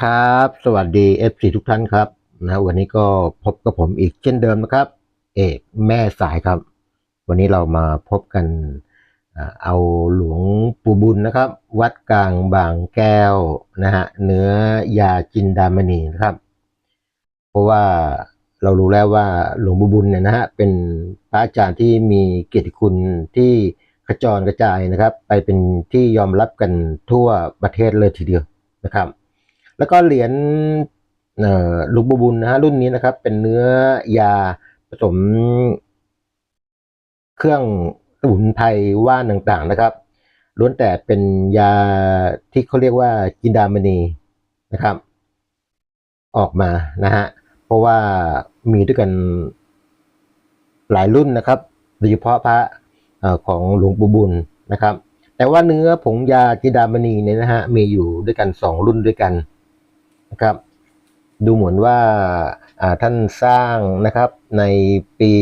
ครับ สวัสดี FC ทุกท่านครับนะวันนี้ก็พบกับผมอีกเช่นเดิมนะครับ เอกแม่สายครับ วันนี้เรามาพบกันเอาหลวงปู่บุญนะครับ วัดกลางบางแก้วนะฮะเนื้อยาจินดามณีนะครับ เพราะว่าเรารู้แล้วว่าหลวงปู่บุญเนี่ยนะฮะเป็นพระอาจารย์ที่มีเกียรติคุณที่กระจรกระจายนะครับ ไปเป็นที่ยอมรับกันทั่วประเทศเลยทีเดียวนะครับ แล้วก็เหรียญหลูกบูบุญนะฮะรุ่นนี้นะครับ เป็นเนื้อยาผสม เครื่องสมุนไพรว่านต่างๆนะครับล้วนแต่เป็นยาที่เขาเรียกว่าจินดามณีนะครับ ออกมานะฮะเพราะว่ามีด้วยกันหลายรุ่นนะครับโดยเฉพาะพระของหลวงปู่บุญนะครับ แต่ว่าเนื้อผงยาจินดามณีเนี่ยนะฮะมีอยู่ด้วยกันสองรุ่นด้วยกัน นะครับ ดูเหมือนว่าท่านสร้างนะครับในปี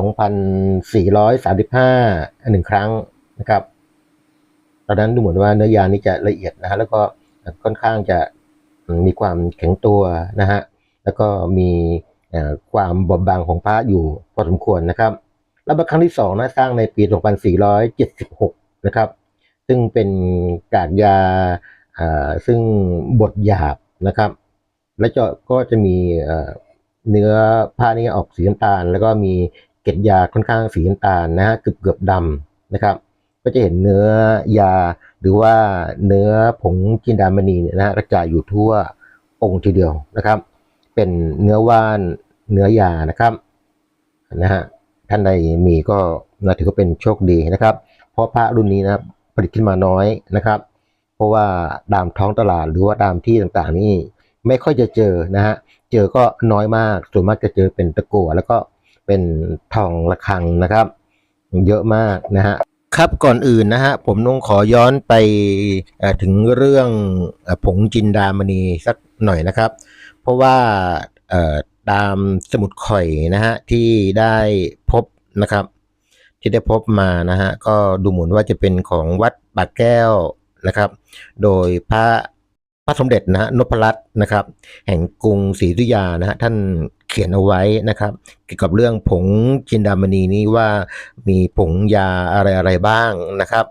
2435หนึ่งครั้งนะครับ ตอนนั้นดูเหมือนว่าเนื้อยานี้จะละเอียดนะฮะแล้วก็ค่อนข้างจะมีความแข็งตัวนะฮะแล้วก็มีความบอบบางของพระอยู่พอสมควรนะครับ แล้วครั้งที่สองนะสร้างในปี 2476 นะครับ ซึ่งเป็นกากยาาซึ่งบดหยาบ นะครับ แล้วจะก็จะมีเนื้อผ้านี่ออกสีน้ำตาล แล้วก็มีเกล็ดยาค่อนข้างสีน้ำตาลนะฮะเกือบเกือบดำนะครับ ก็จะเห็นเนื้อยาหรือว่าเนื้อผงจินดามณีเนี่ยนะฮะกระจายอยู่ทั่วองค์ทีเดียวนะครับ เป็นเนื้อว่านเนื้อยานะครับนะฮะท่านใดมีก็นะถือว่าเป็นโชคดีนะครับ เพราะพระรุ่นนี้นะครับผลิตขึ้นมาน้อยนะครับ ราะว่าตามท้องตลาดหรือว่าตามที่ต่างๆนี่ไม่ค่อยจะเจอนะฮะ เจอก็น้อยมาก ส่วนมากจะเจอเป็นตะกั่วแล้วก็เป็นทองระฆังนะครับ เยอะมากนะฮะ ครับก่อนอื่นนะฮะผมต้องขอย้อนไปถึงเรื่องผงจินดามณีสักหน่อยนะครับ เพราะว่าตามสมุดข่อยนะฮะที่ได้พบนะครับ ที่ได้พบมานะฮะก็ดูเหมือนว่าจะเป็นของวัดปากแก้ว นะครับ โดยพระพระสมเด็จนะฮะนพรัตน์นะครับ แห่งกรุงศรีอยุธยานะฮะท่านเขียนเอาไว้นะครับ เกี่ยวกับเรื่องผงจินดามณีนี้ว่ามีผงยาอะไรอะไรบ้างนะครับ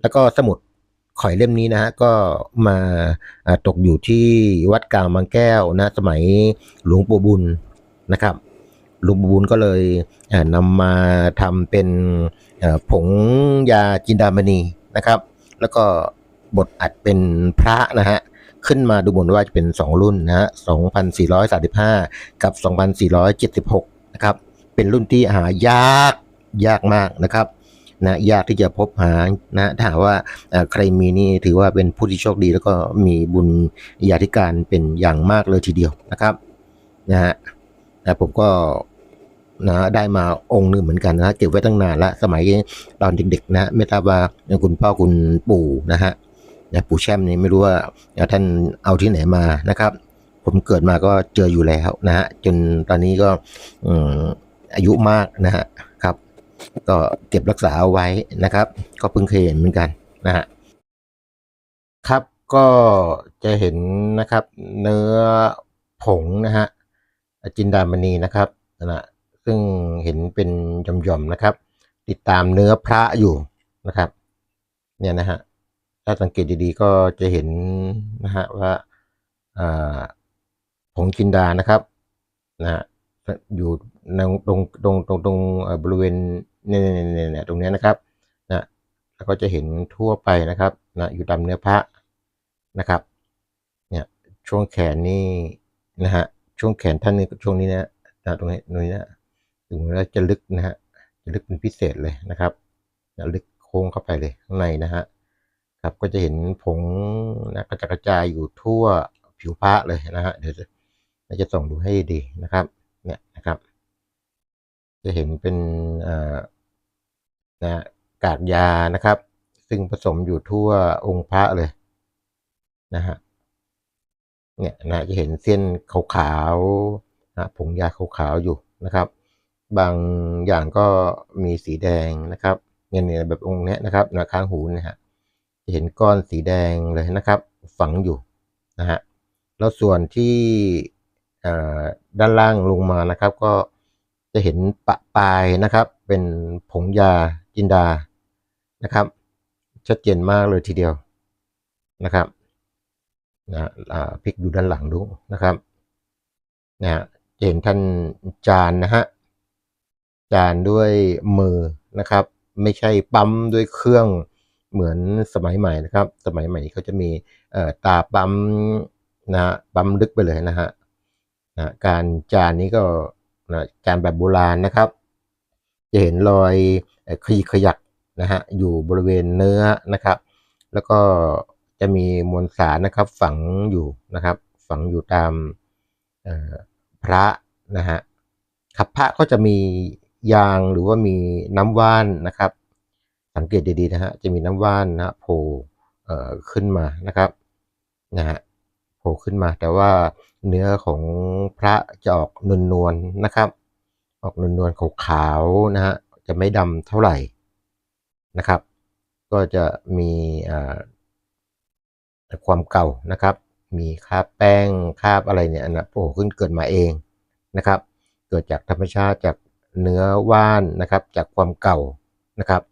แล้วก็สมุดข่อยเล่มนี้นะฮะก็มาตกอยู่ที่วัดกลางบางแก้วนะสมัยหลวงปู่บุญนะครับหลวงปู่บุญก็เลยนำมาทำเป็นผงยาจินดามณีนะครับ แล้วก็ บทอัดเป็นพระนะฮะขึ้นมาดูเหมือนว่าจะเป็น 2 รุ่นนะฮะ2435 กับ 2476 นะครับ เป็นรุ่นที่หายากยากมากนะครับนะยากที่จะพบหานะถ้าว่าใครมีนี่ถือว่าเป็นผู้ที่โชคดี แล้วก็มีบุญญาธิการเป็นอย่างมากเลยทีเดียวนะครับนะฮะแต่ผมก็นะได้มาองค์หนึงเหมือนกันนะเก็บไว้ตั้งนานละสมัยตอนเด็กๆนะไม่ทราบว่าคุณพ่อคุณปู่นะฮะ นะปู่แช่มนี่ไม่รู้ว่าท่านเอาที่ไหนมานะครับ ผมเกิดมาก็เจออยู่แล้วนะฮะจนตอนนี้ก็อายุมากนะฮะครับ ก็เก็บรักษาเอาไว้นะครับ ก็เพิ่งเคยเห็นเหมือนกันนะฮะครับก็จะเห็นนะครับเนื้อผงนะฮะจินดามณีนะครับนะซึ่งเห็นเป็นหย่อมๆนะครับ ติดตามเนื้อพระอยู่นะครับ เนี่ยนะฮะ ถ้าสังเกตดีๆก็จะเห็นนะฮะว่าผงจินดานะครับนะฮะอยู่ในตรงตรงตรงตรงบริเวณเนี่ยเนี่ยเนี่ยตรงเนี้ยนะครับนะแล้วก็จะเห็นทั่วไปนะครับนะอยู่ตามเนื้อพระนะครับเนี่ยช่วงแขนนี่นะฮะช่วงแขนท่านนี่ช่วงนี้นะนะตรงนี้ตรงนี้นะถึงแล้วจะลึกนะฮะจะลึกเป็นพิเศษเลยนะครับนะลึกโค้งเข้าไปเลยข้างในนะฮะ ครับก็จะเห็นผงนะกระจกระจายอยู่ทั่วผิวพระเลยนะฮะเดี๋ยวจะจะส่องดูให้ดีนะครับ เนี่ยนะครับ จะเห็นเป็นนะกากยานะครับ ซึ่งผสมอยู่ทั่วองค์พระเลยนะฮะเนี่ยนะจะเห็นเส้นขาวๆนะผงยาขาวๆอยู่นะครับ บางอย่างก็มีสีแดงนะครับเนี่ยแบบองค์เนี้ยนะครับนะข้างหูนะฮะ จะเห็นก้อนสีแดงเลยนะครับ ฝังอยู่นะฮะแล้วส่วนที่ด้านล่างลงมานะครับ ก็จะเห็นปะปลายนะครับ เป็นผงยาจินดานะครับ ชัดเจนมากเลยทีเดียวนะครับนะพลิกดูด้านหลังดูนะครับนะฮะจะเห็นท่านจานนะฮะจานด้วยมือนะครับ ไม่ใช่ปั๊มด้วยเครื่อง เหมือนสมัยใหม่นะครับ สมัยใหม่เขาจะมีตาปั๊มนะฮะปั๊มลึกไปเลยนะฮะนะการจานนี้ก็นะจานแบบโบราณนะครับ จะเห็นรอยขยิกขยักนะฮะอยู่บริเวณเนื้อนะครับ แล้วก็จะมีมวลสารนะครับฝังอยู่นะครับ ฝังอยู่ตามพระนะฮะครับพระก็จะมียางหรือว่ามีน้ำว่านนะครับ สังเกตดีๆนะฮะจะมีน้ำว่านนะโผล่ขึ้นมานะครับนะฮะโผล่ขึ้นมาแต่ว่าเนื้อของพระจะออกนวลๆนะครับ ออกนวลๆขาวๆนะฮะจะไม่ดำเท่าไหร่นะครับ ก็จะมีความเก่านะครับ มีคราบแป้งคราบอะไรเนี่ยนะโผล่ขึ้นเกิดมาเองนะครับ เกิดจากธรรมชาติจากเนื้อว่านนะครับ จากความเก่านะครับ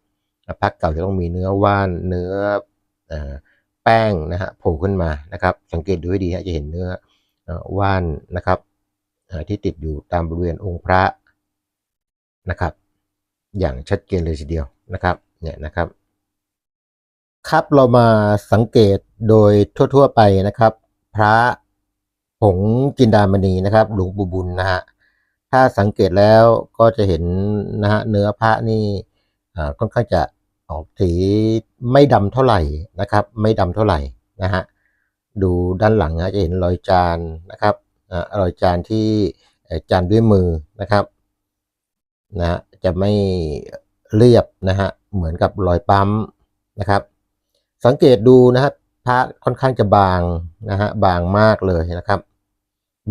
พักเก่าจะต้องมีเนื้อว่านเนื้อแป้งนะฮะโผล่ขึ้นมานะครับ สังเกตดูให้ดีฮะจะเห็นเนื้อว่านนะครับที่ติดอยู่ตามบริเวณองค์พระนะครับ อย่างชัดเจนเลยทีเดียวนะครับเนี่ยนะครับ ครับเรามาสังเกตโดยทั่ว ๆ ไปนะครับ พระผงจินดามณีนะครับ หลวงปู่บุญนะฮะถ้าสังเกตแล้วก็จะเห็นนะฮะเนื้อพระนี่ค่อนข้างจะ ออกสีไม่ดำเท่าไหร่นะครับ ไม่ดำเท่าไหร่นะฮะดูด้านหลังนะจะเห็นรอยจานนะครับอ่ารอยจานที่จานด้วยมือนะครับนะฮะจะไม่เรียบนะฮะเหมือนกับรอยปั๊มนะครับ สังเกตดูนะฮะพระค่อนข้างจะบางนะฮะบางมากเลยนะครับ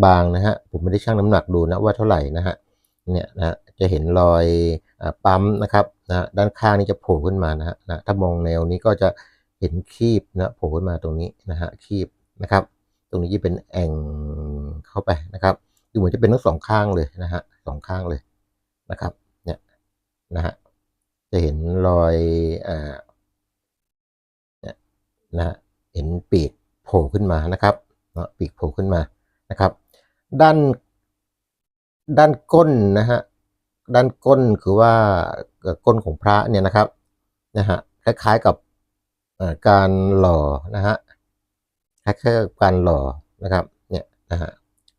บางนะฮะผมไม่ได้ชั่งน้ำหนักดูนะว่าเท่าไหร่นะฮะเนี่ยนะฮะ จะเห็นรอยอปั๊มนะครับนะฮะด้านข้างนี่จะโผล่ขึ้นมานะฮะนะถ้ามองแนวนี้ก็จะเห็นคีบนะโผล่ขึ้นมาตรงนี้นะฮะคีบนะครับ ตรงนี้จะเป็นแอ่งเข้าไปนะครับดูเหมือนจะเป็นทั้งสองข้างเลยนะฮะสองข้างเลยนะครับเนี่ยนะฮะจะเห็นรอยอ่าเนี่ยนะฮะเห็นปีกโผล่ขึ้นมานะครับเนาะปีกโผล่ขึ้นมานะครับ ด้านด้านก้นนะฮะ ด้านก้นคือว่าก้นของพระเนี่ยนะครับนะฮะคล้ายๆกับการหล่อนะฮะคล้ายๆกับการหล่อนะครับเนี่ยนะฮะ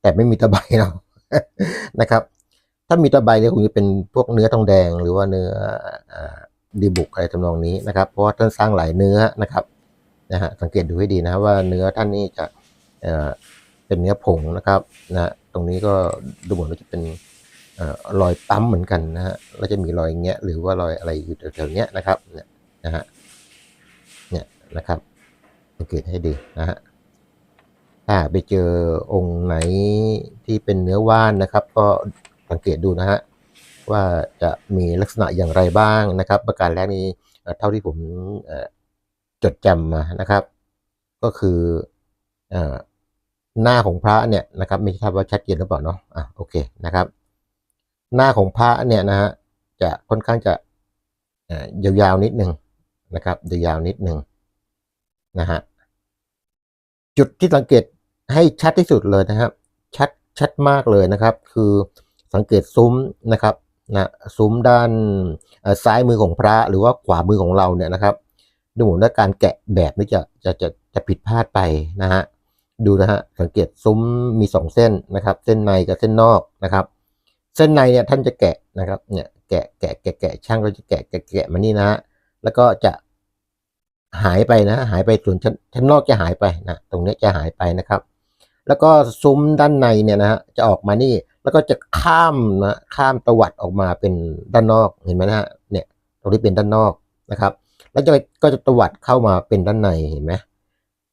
แต่ไม่มีตะไบเนาะนะครับ ถ้ามีตะไบเนี่ยคงจะเป็นพวกเนื้อทองแดง หรือว่าเนื้ออดีบุกอะไรทำนองนี้นะครับ เพราะว่าท่านสร้างหลายเนื้อนะครับนะฮะสังเกตดูให้ดีนะว่าเนื้อท่านนี่จะเป็นเนื้อผงนะครับนะตรงนี้ก็ดูเหมือนว่าจะเป็น รอยปั๊มเหมือนกันนะฮะแล้วจะมีรอยเงี้ยหรือว่ารอยอะไรอยู่แถวๆเนี้ยนะครับเนี่ยนะฮะเนี่ยนะครับสังเกตให้ดีนะฮะถ้าไปเจอองค์ไหนที่เป็นเนื้อว่านนะครับ ก็สังเกตดูนะฮะว่าจะมีลักษณะอย่างไรบ้างนะครับ ประการแรกนี้เท่าที่ผมจดจำมานะครับ ก็คืออหน้าของพระเนี่ยนะครับ ไม่ทราบว่าชัดเจนหรือเปล่าเนาะอะโอเคนะครับ หน้าของพระเนี่ยนะฮะจะค่อนข้างจะยาวๆนิดหนึ่งนะครับยาวๆนิดหนึ่งนะฮะจุดที่สังเกตให้ชัดที่สุดเลยนะครับ ชัดชัดมากเลยนะครับ คือสังเกตซุ้มนะครับนะซุ้มด้านซ้ายมือของพระหรือว่าขวามือของเราเนี่ยนะครับดูเหมือนว่าการแกะแบบนี้จะจะจะจะผิดพลาดไปนะฮะดูนะฮะสังเกตซุ้มมีสองเส้นนะครับ เส้นในกับเส้นนอกนะครับ เส้นในเนี่ยท่านจะแกะนะครับเนี่ยแกะแกะแกะแกะช่างก็จะแกะแกะแกะมานี่นะฮะแล้วก็จะหายไปนะหายไปส่วนชั้นชั้นนอกจะหายไปนะตรงนี้จะหายไปนะครับ แล้วก็ซุ้มด้านในเนี่ยนะฮะจะออกมานี่แล้วก็จะข้ามนะข้ามตวัดออกมาเป็นด้านนอกเห็นไหมนะฮะเนี่ยตรงนี้เป็นด้านนอกนะครับ แล้วจะก็จะตวัดเข้ามาเป็นด้านในเห็นไหม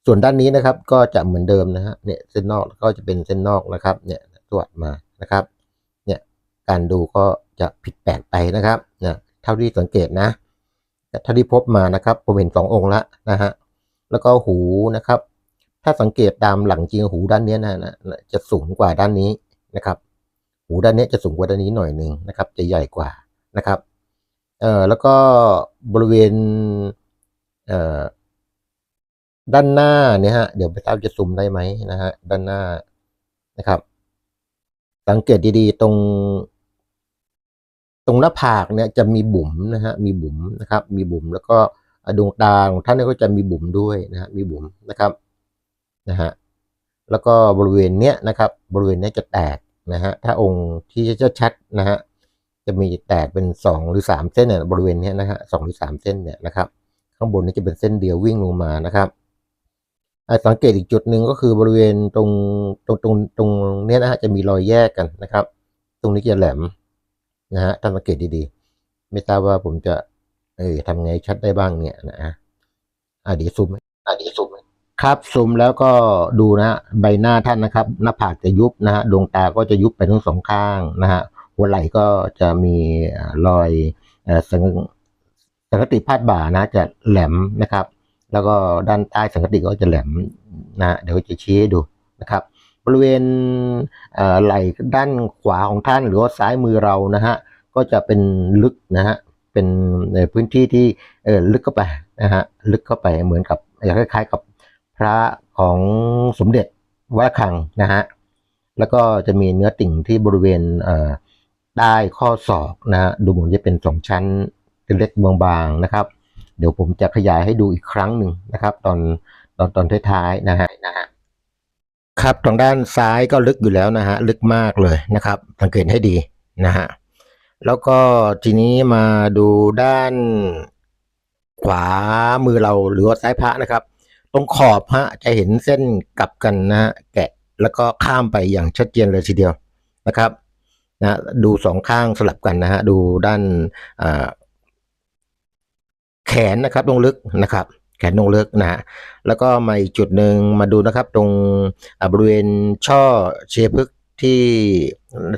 ส่วนด้านนี้นะครับก็จะเหมือนเดิมนะฮะเนี่ยเส้นนอกก็จะเป็นเส้นนอกนะครับเนี่ยตวัดมานะครับ การดูก็จะผิดแปลกไปนะครับเนี่ยเท่าที่สังเกตนะแต่เท่าที่พบมานะครับผมเห็นสององค์ละนะฮะแล้วก็หูนะครับ ถ้าสังเกตตามหลังจริงหูด้านนี้นะนะจะสูงกว่าด้านนี้นะครับ หูด้านนี้จะสูงกว่าด้านนี้หน่อยหนึ่งนะครับ จะใหญ่กว่านะครับเอ่อแล้วก็บริเวณเอ่อด้านหน้าเนี่ยฮะเดี๋ยวไปทราบจะซูมได้ไหมนะฮะด้านหน้านะครับ สังเกตดีๆ ตรง ตรงหน้าผากเนี่ยจะมีบุ๋มนะฮะมีบุ๋มนะครับมีบุ๋มแล้วก็ดวงตาของท่านก็จะมีบุ๋มด้วยนะฮะมีบุ๋มนะครับนะฮะแล้วก็บริเวณเนี้ยนะครับบริเวณเนี้ยจะแตกนะฮะถ้าองค์ที่จะชัดนะฮะจะมีแตกเป็นสองหรือสามเส้นเนี่ยบริเวณเนี้ยนะฮะสองหรือสามเส้นเนี่ยนะครับข้างบนนี้จะเป็นเส้นเดียววิ่งลงมานะครับสังเกตอีกจุดหนึ่งก็คือบริเวณตรงตรงตรงตรงเนี้ยนะฮะจะมีรอยแยกกันนะครับ ตรงนี้จะแหลม นะฮะถ้าสังเกตดีๆ ไม่ทราบว่าผมจะ เออทำไงชัดได้บ้างเนี่ยนะฮะอ่าเดี๋ยวซูมอ่าเดี๋ยวซูมครับซูมแล้วก็ดูนะฮะใบหน้าท่านนะครับ หน้าผากจะยุบนะฮะดวงตาก็จะยุบไปทั้งสองข้างนะฮะหัวไหล่ก็จะมีรอยสังสังกติพาดบ่านะจะแหลมนะครับ แล้วก็ด้านใต้สังกติก็จะแหลมนะฮะเดี๋ยวจะชี้ให้ดูนะครับ บริเวณไหล่ด้านขวาของท่านหรือว่าซ้ายมือเรานะฮะก็จะเป็นลึกนะฮะเป็นในพื้นที่ที่เออลึกเข้าไปนะฮะลึกเข้าไปเหมือนกับคล้ายๆกับพระของสมเด็จวัดระฆังนะฮะแล้วก็จะมีเนื้อติ่งที่บริเวณใต้ข้อศอกนะฮะดูเหมือนจะเป็นสองชั้นเล็กบางๆนะครับ เดี๋ยวผมจะขยายให้ดูอีกครั้งหนึ่งนะครับ ตอนตอนตอนท้ายๆนะฮะนะฮะ ครับทางด้านซ้ายก็ลึกอยู่แล้วนะฮะลึกมากเลยนะครับ สังเกตให้ดีนะฮะแล้วก็ทีนี้มาดูด้านขวามือเราหรือว่าซ้ายพระนะครับ ตรงขอบฮะจะเห็นเส้นกลับกันนะฮะแกะแล้วก็ข้ามไปอย่างชัดเจนเลยทีเดียวนะครับนะดูสองข้างสลับกันนะฮะดูด้านแขนนะครับลงลึกนะครับ แขนลงเลึกนะฮะแล้วก็มาอีกจุดหนึ่งมาดูนะครับ ตรงบริเวณช่อเชยพฤกที่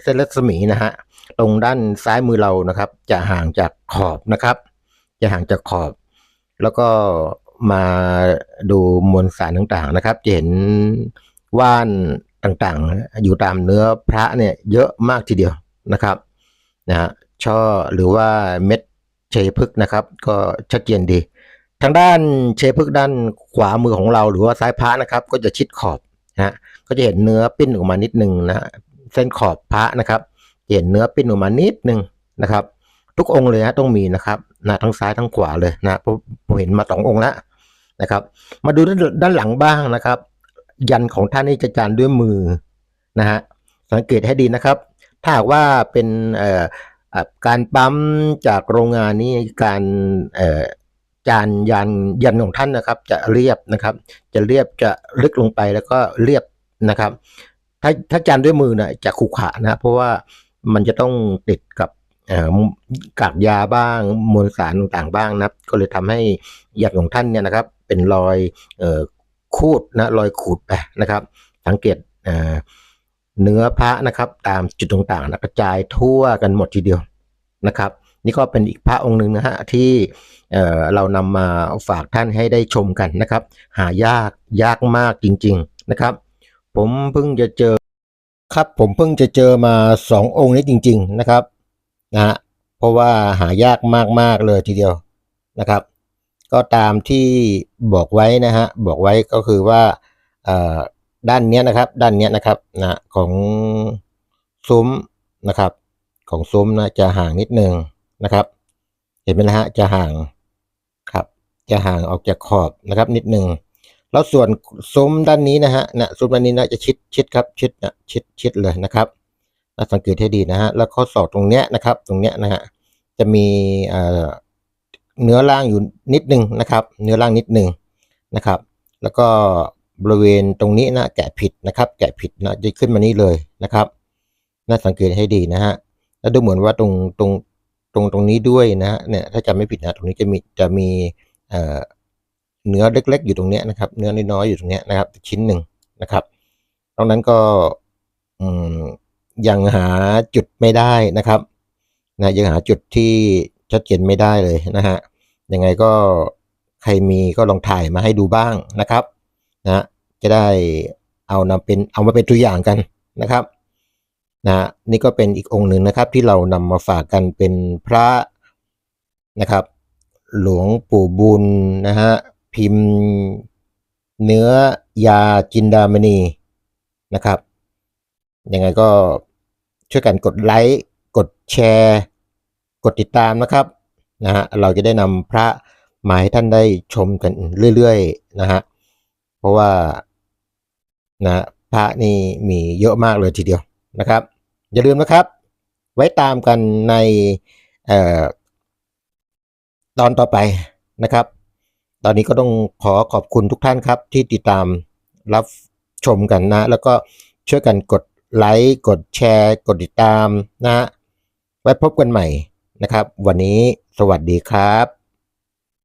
เส้นรัศมีนะฮะตรงด้านซ้ายมือเรานะครับ จะห่างจากขอบนะครับ จะห่างจากขอบ แล้วก็มาดูมวลสารต่างๆนะครับ จะเห็นว่านต่างๆ อยู่ตามเนื้อพระเนี่ยเยอะมากทีเดียวนะครับนะฮะช่อหรือว่าเม็ดเชยพฤกษ์นะครับ ก็ชัดเจนดี ทางด้านเชฟพึกด้านขวามือของเราหรือว่าซ้ายพระนะครับ ก็จะชิดขอบนะฮะก็จะเห็นเนื้อปิ้นออกมานิดนึงนะเส้นขอบพระนะครับเห็นเนื้อปิ้นออกมานิดนึงนะครับ ทุกองค์เลยฮะต้องมีนะครับนะทั้งซ้ายทั้งขวาเลยนะผมเห็นมาสององค์แล้วนะครับ มาดูด้านหลังบ้างนะครับ ยันของท่านนี่จะจานด้วยมือนะฮะสังเกตให้ดีนะครับ ถ้าหากว่าเป็นเอ่อการปั๊มจากโรงงานนี้การเอ่อ จานยันยันของท่านนะครับ จะเรียบนะครับ จะเรียบจะลึกลงไปแล้วก็เรียบนะครับ ถ้าถ้าจานด้วยมือนะจะขรุขระนะเพราะว่ามันจะต้องติดกับกากยาบ้างมวลสารต่างๆบ้างนะก็เลยทำให้ยันของท่านเนี่ยนะครับ เป็นรอยออคูดนะรอยขูดไปนะครับ สังเกตเเนื้อพระนะครับ ตามจุดต่างๆนะกระจายทั่วกันหมดทีเดียวนะครับ นี่ก็เป็นอีกพระองค์หนึ่งนะฮะที่เอ่อเรานำมาฝากท่านให้ได้ชมกันนะครับ หายากยากมากจริง ๆนะครับ ผมเพิ่งจะเจอครับผมเพิ่งจะเจอมาสององค์นี้จริง ๆนะครับนะฮะเพราะว่าหายากมากๆเลยทีเดียวนะครับ ก็ตามที่บอกไว้นะฮะบอกไว้ก็คือว่าด้านเนี้ยนะครับ ด้านเนี้ยนะครับนะของซุ้มนะครับ ของซุ้มนะจะห่างนิดนึง นะครับ เห็นไหมนะฮะจะห่างครับ จะห่างออกจากขอบนะครับ นิดหนึ่งแล้วส่วนซุ้มด้านนี้นะฮะนะซุ้มด้านนี้นะจะชิดชิดครับชิดนะชิดชิดเลยนะครับนะสังเกตให้ดีนะฮะแล้วข้อศอกตรงเนี้ยนะครับ ตรงเนี้ยนะฮะจะมีเอ่อเนื้อล่างอยู่นิดหนึ่งนะครับ เนื้อล่างนิดหนึ่งนะครับ แล้วก็บริเวณตรงนี้นะแกะผิดนะครับ แกะผิดนะจะขึ้นมานี้เลยนะครับน่าสังเกตให้ดีนะฮะแล้วดูเหมือนว่าตรงตรง ตรงตรงนี้ด้วยนะฮะเนี่ยถ้าจำไม่ผิดนะตรงนี้จะมีจะมีเนื้อเล็ก ๆ อยู่ตรงเนี้ยนะครับ เนื้อน้อยๆอยู่ตรงเนี้ยนะครับ ชิ้นหนึ่งนะครับตรงนั้นก็อยังหาจุดไม่ได้นะครับนะยังหาจุดที่ชัดเจนไม่ได้เลยนะฮะยังไงก็ใครมีก็ลองถ่ายมาให้ดูบ้างนะครับนะจะจะได้เอานำเป็นเอามาเป็นตัวอย่างกันนะครับ นะนี่ก็เป็นอีกองค์หนึ่งนะครับที่เรานำมาฝากกันเป็นพระนะครับ หลวงปู่บุญนะฮะพิมพ์เนื้อยาจินดามณีนะครับยังไงก็ช่วยกันกดไลค์กดแชร์ กดติดตามนะครับนะฮะเราจะได้นำพระมาให้ท่านได้ชมกันเรื่อยๆนะฮะเพราะว่านะพระนี่มีเยอะมากเลยทีเดียวนะครับ อย่าลืมนะครับ ไว้ตามกันในออตอนต่อไปนะครับ ตอนนี้ก็ต้องขอขอบคุณทุกท่านครับ ที่ติดตามรับชมกันนะ แล้วก็ช่วยกันกดไลค์ กดแชร์ กดติดตามนะ ไว้พบกันใหม่นะครับ วันนี้สวัสดีครับ